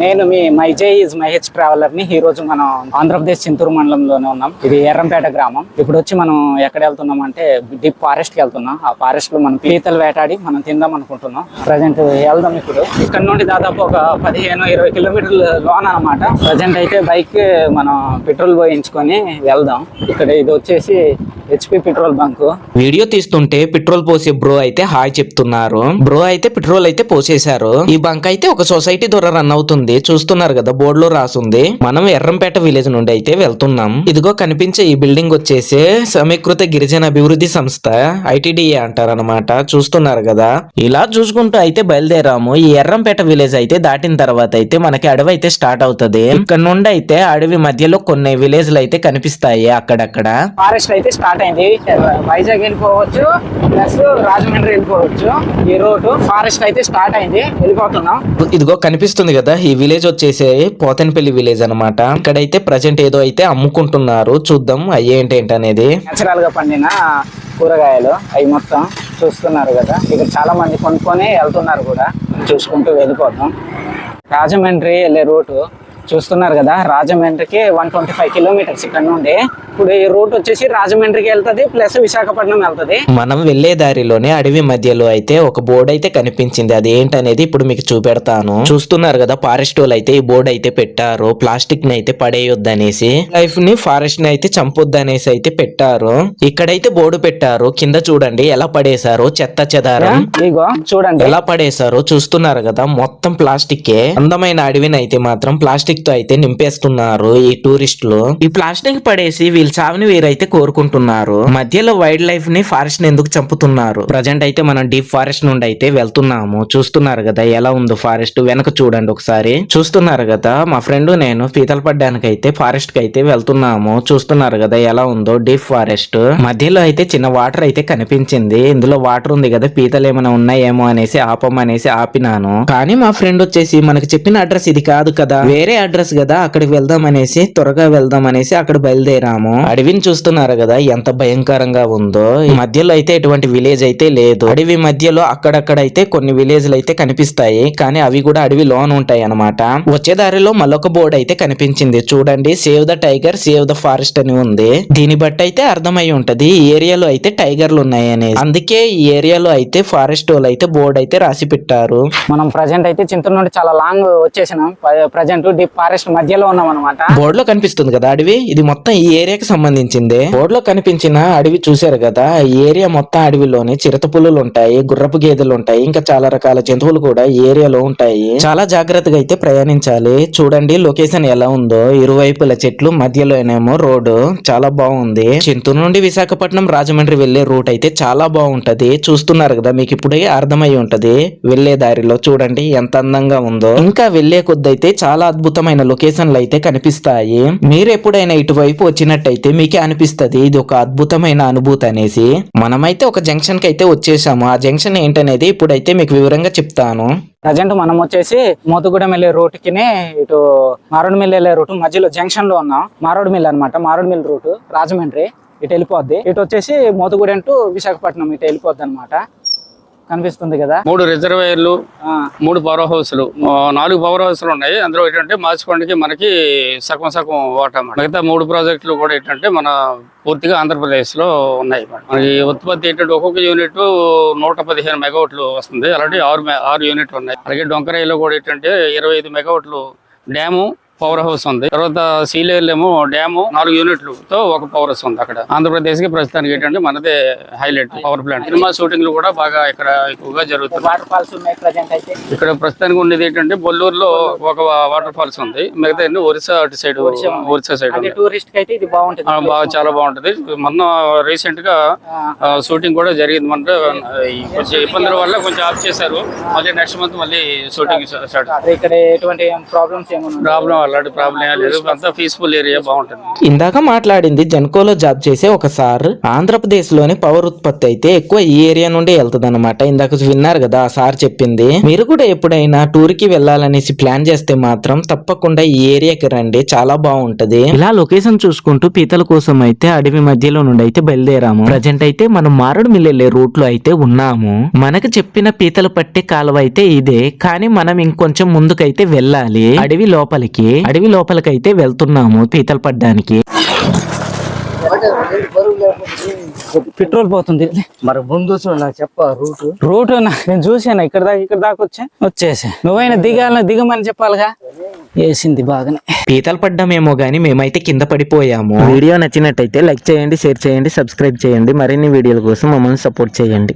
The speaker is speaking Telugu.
నేను మీ మై జై ఇస్ మహేష్ ట్రావెలర్ని ఈ రోజు మనం ఆంధ్రప్రదేశ్ చింతూరు మండలంలోనే ఉన్నాం. ఇది ఎర్రంపేట గ్రామం. ఇప్పుడు వచ్చి మనం ఎక్కడ వెళ్తున్నాం అంటే డీప్ ఫారెస్ట్కి వెళ్తున్నాం. ఆ ఫారెస్ట్లో మనం పీతలు వేటాడి మనం తిందాం అనుకుంటున్నాం. ప్రజెంట్ వెళ్దాం ఇప్పుడు. ఇక్కడ నుండి దాదాపు ఒక పదిహేను ఇరవై కిలోమీటర్ల లోన్ అనమాట ప్రజెంట్ అయితే బైక్ మనం పెట్రోల్ పోయించుకొని వెళ్దాం. ఇక్కడ ఇది వచ్చేసి హెచ్పి పెట్రోల్ బంక్. వీడియో తీస్తుంటే పెట్రోల్ పోసే బ్రో అయితే హాయ్ చెప్తున్నారు. బ్రో అయితే పెట్రోల్ అయితే పోసేశారు. ఈ బంక్ అయితే ఒక సొసైటీ ద్వారా రన్ అవుతుంది. చూస్తున్నారు కదా బోర్డు లో రాసుంది. మనం ఎర్రంపేట విలేజ్ నుండి అయితే వెళ్తున్నాం. ఇదిగో కనిపించే ఈ బిల్డింగ్ వచ్చేసి సమీకృత గిరిజన అభివృద్ధి సంస్థ ఐటిడిఏ అంటారనమాట చూస్తున్నారు కదా. ఇలా చూసుకుంటూ అయితే బయలుదేరాము. ఈ ఎర్రంపేట విలేజ్ అయితే దాటిన తర్వాత అయితే మనకి అడవి అయితే స్టార్ట్ అవుతది. ఇక్కడ నుండి అయితే అడవి మధ్యలో కొన్ని విలేజ్లు అయితే కనిపిస్తాయి అక్కడక్కడ. ఫారెస్ట్ అయితే స్టార్ట్ అయింది. వైజాగ్ వెళ్ళిపోవచ్చు ప్లస్ రాజమండ్రి వెళ్ళిపోవచ్చు. ఈ రోడ్డు ఫారెస్ట్ అయితే స్టార్ట్ అయింది. వెళ్ళిపోతున్నాం. ఇదిగో కనిపిస్తుంది కదా ఈ విలేజ్ వచ్చేసి పోతనపల్లి విలేజ్ అన్నమాట. ఇక్కడైతే ప్రజెంట్ ఏదో అయితే అమ్ముకుంటున్నారు. చూద్దాం అయ్యేంటి అనేది. నేచురల్గా పండిన కూరగాయలు అవి మొత్తం చూస్తున్నారు కదా. ఇక్కడ చాలా మంది కొనుక్కొని వెళ్తున్నారు కూడా. చూసుకుంటూ వెళ్ళిపోతాం రాజమండ్రి వెళ్ళే రూటు చూస్తున్నారు కదా. రాజమండ్రికి వన్ ట్వంటీ ఫైవ్ కిలోమీటర్స్ ఇక్కడ నుండి ఇప్పుడు ఈ రూట్ వచ్చేసి రాజమండ్రికి వెళ్తది ప్లస్ విశాఖపట్నం వెళ్తది. మనం వెళ్ళే దారిలోనే అడవి మధ్యలో అయితే ఒక బోర్డు అయితే కనిపించింది. అది ఏంటనేది ఇప్పుడు మీకు చూపెడతాను. చూస్తున్నారు కదా ఫారెస్ట్ వాళ్ళు అయితే ఈ బోర్డు అయితే పెట్టారు. ప్లాస్టిక్ని అయితే పడేయొద్దు అనేసి లైఫ్ని ఫారెస్ట్ని అయితే చంపొద్దు అనేసి అయితే పెట్టారు. ఇక్కడైతే బోర్డు పెట్టారు. కింద చూడండి ఎలా పడేశారు చెత్త చెదారం. చూడండి. ఎలా పడేశారో చూస్తున్నారు కదా మొత్తం ప్లాస్టిక్ అందమైన అడవిని అయితే మాత్రం ప్లాస్టిక్తో అయితే నింపేస్తున్నారు ఈ టూరిస్టులు. ఈ ప్లాస్టిక్ పడేసి వీళ్ళ చావుని వీరైతే కోరుకుంటున్నారు. మధ్యలో వైల్డ్ లైఫ్ని ఫారెస్ట్ని ఎందుకు చంపుతున్నారు? ప్రజెంట్ అయితే మనం డీప్ ఫారెస్ట్ నుండి అయితే వెళ్తున్నాము. చూస్తున్నారు కదా ఎలా ఉందో ఫారెస్ట్ వెనక చూడండి ఒకసారి. చూస్తున్నారు కదా మా ఫ్రెండ్ నేను పీతలు పడ్డానికి అయితే ఫారెస్ట్కి అయితే వెళ్తున్నాము. చూస్తున్నారు కదా ఎలా ఉందో డీప్ ఫారెస్ట్. మధ్యలో అయితే చిన్న వాటర్ అయితే కనిపించింది. ఇందులో వాటర్ ఉంది కదా పీతలు ఏమైనా ఉన్నాయేమో అనేసి ఆపమనేసి ఆపినాను. కానీ మా ఫ్రెండ్ వచ్చేసి మనకు చెప్పిన అడ్రస్ ఇది కాదు కదా. వేరే అడ్రస్ కదా అక్కడికి వెళ్దాం అనేసి త్వరగా వెళ్దాం అనేసి అక్కడ బయలుదేరాము. అడవిని చూస్తున్నారు కదా ఎంత భయంకరంగా ఉందో. ఈ మధ్యలో అయితే ఎటువంటి విలేజ్ అయితే లేదు. అడవి మధ్యలో అక్కడక్కడ అయితే కొన్ని విలేజ్లు అయితే కనిపిస్తాయి. కానీ అవి కూడా అడవి లోన్ ఉంటాయి అన్నమాట. వచ్చే దారిలో మళ్ళొక బోర్డు అయితే కనిపించింది. చూడండి save the tiger save the forest అని ఉంది. దీన్ని బట్టి అయితే అర్థమై ఉంటది. ఈ ఏరియాలో అయితే టైగర్లు ఉన్నాయి అనేది అందుకే ఈ ఏరియాలో అయితే ఫారెస్ట్ వాళ్ళు అయితే బోర్డు అయితే రాసి పెట్టారు. మనం ప్రజెంట్ అయితే చింతూరు నుండి చాలా లాంగ్ వచ్చేసినాం. ప్రజెంట్ డీప్ ఫారెస్ట్ మధ్యలో ఉన్నాం అనమాట బోర్డులో కనిపిస్తుంది కదా అడవి? ఇది మొత్తం ఈ ఏరియాకి సంబంధించింది. బోర్డులో కనిపించిన అడవి చూశారు కదా ఈ ఏరియా మొత్తం అడవిలోని చిరత పులులు ఉంటాయి గుర్రపు గేదెలు ఉంటాయి ఇంకా చాలా రకాల జంతువులు కూడా ఈ ఏరియాలో ఉంటాయి. చాలా జాగ్రత్తగా అయితే ప్రయాణించాలి. చూడండి లొకేషన్ ఎలా ఉందో. ఇరువైపుల చెట్లు మధ్యలోనేమో రోడ్డు. చాలా బాగుంది. చింతూరు నుండి విశాఖపట్నం రాజమండ్రి వెళ్ళే రూట్ అయితే చాలా బాగుంటది. చూస్తున్నారు కదా మీకు ఇప్పుడే అర్థమై ఉంటది. వెళ్ళే దారిలో చూడండి ఎంత అందంగా ఉందో. ఇంకా వెళ్ళే కొద్దైతే చాలా అద్భుతమైన లొకేషన్లు అయితే కనిపిస్తాయి. మీరు ఎప్పుడైనా ఇటువైపు వచ్చినట్టయితే అయితే మీకే అనిపిస్తది ఇది ఒక అద్భుతమైన అనుభూతి అనేసి. మనమైతే ఒక జంక్షన్కి అయితే వచ్చేసాము. ఆ జంక్షన్ ఏంటనేది ఇప్పుడైతే మీకు వివరంగా చెప్తాను. ప్రజెంట్ మనం వచ్చేసి మోతుగూడెం వెళ్ళే రూట్ కినే ఇటు మారోడ్ మిల్ వెళ్ళే రూట్ మధ్యలో జంక్షన్లో ఉన్నాం. మారోడ్ మిల్ అన్నమాట. Maredumilli route Rajahmundry. ఇటు వెళ్ళిపోద్ది. ఇటు వచ్చేసి మోతుగూడెం టు విశాఖపట్నం ఇటు వెళ్ళిపోద్ది అనమాట కనిపిస్తుంది కదా? మూడు రిజర్వాయర్లు మూడు పవర్ హౌస్లు నాలుగు పవర్ హౌస్లు ఉన్నాయి. అందులో ఏంటంటే మార్చికొండకి మనకి సగం సగం వాటా అన్నమాట. మిగతా మూడు ప్రాజెక్టులు కూడా ఏంటంటే మన పూర్తిగా ఆంధ్రప్రదేశ్లో ఉన్నాయి. మనకి ఉత్పత్తి ఏంటంటే ఒక్కొక్క యూనిట్ నూట పదిహేను మెగావాట్లు వస్తుంది. అలాంటి ఆరు ఆరు యూనిట్లు ఉన్నాయి. అలాగే డొంకరాయిలో కూడా ఏంటంటే ఇరవై ఐదు మెగావాట్లు డ్యాము పవర్ హౌస్ ఉంది. తర్వాత సీలేర్లు ఏమో డ్యాము నాలుగు యూనిట్లు తో ఒక పవర్ హౌస్ ఉంది అక్కడ. ఆంధ్రప్రదేశ్కి ప్రస్తుతానికి ఏంటంటే మనదే హైలైట్ పవర్ ప్లాంట్ సినిమా షూటింగ్లు కూడా బాగా ఇక్కడ ఎక్కువగా జరుగుతుంది ఇక్కడ ప్రస్తుతానికి ఉండేది ఏంటంటే బొల్లూరులో ఒక వాటర్ ఫాల్స్ ఉంది. మిగతా ఒరిస్సా అటు సైడ్ ఒరిస్సా సైడ్ టూరిస్ట్కి అయితే ఇది బాగుంటుంది. బాగా చాలా బాగుంటది. మొన్న రీసెంట్గా షూటింగ్ కూడా జరిగింది. మన కొంచెం ఇబ్బందుల వల్ల కొంచెం ఆఫ్ చేశారు. మళ్ళీ నెక్స్ట్ మంత్ మళ్ళీ షూటింగ్ స్టార్ట్ ఇక్కడ ఎటువంటి ప్రాబ్లమ్స్ ప్రాబ్లం అలాంటి ప్రాబ్లం లేదు. అంతా పీస్ఫుల్ ఏరియా బాగుంటుంది. ఇందాక మాట్లాడింది జెన్కోలో జాబ్ చేసే ఒక సార్. ఆంధ్రప్రదేశ్లోని పవర్ ఉత్పత్తి అయితే ఎక్కువ ఈ ఏరియా నుండి వెళ్తుంది అనమాట ఇందాక విన్నారు కదా ఆ సార్ చెప్పింది. మీరు కూడా ఎప్పుడైనా టూర్కి వెళ్ళాలనేసి ప్లాన్ చేస్తే మాత్రం తప్పకుండా ఈ ఏరియాకి రండి. చాలా బాగుంటది. ఇలా లొకేషన్ చూసుకుంటూ పీతల కోసం అయితే అడవి మధ్యలో నుండి అయితే బయలుదేరాము. ప్రజెంట్ అయితే మనం మారడు మిల్లెళ్ళే రూట్లో అయితే ఉన్నాము. మనకు చెప్పిన పీతలు పట్టే కాలువ అయితే ఇదే. కానీ మనం ఇంకొంచెం ముందుకైతే వెళ్ళాలి. అడవి లోపలికి అడవి లోపలికైతే వెళ్తున్నాము పీతలు పడ్డానికి. పెట్రోల్ పోతుంది. మరి ముందు నాకు చెప్ప రూట్. రూట్ నా- నేను చూసాను ఇక్కడ దాకా ఇక్కడ దాకా వచ్చా? వచ్చేసా. నువ్వైనా దిగాలని దిగమని చెప్పాలిగా? వేసింది బాగానే. పీతలు పడ్డామేమో గానీ మేమైతే కింద పడిపోయాము. వీడియో నచ్చినట్టయితే లైక్ చేయండి షేర్ చేయండి సబ్స్క్రైబ్ చేయండి. మరిన్ని వీడియోల కోసం మమ్మల్ని సపోర్ట్ చేయండి.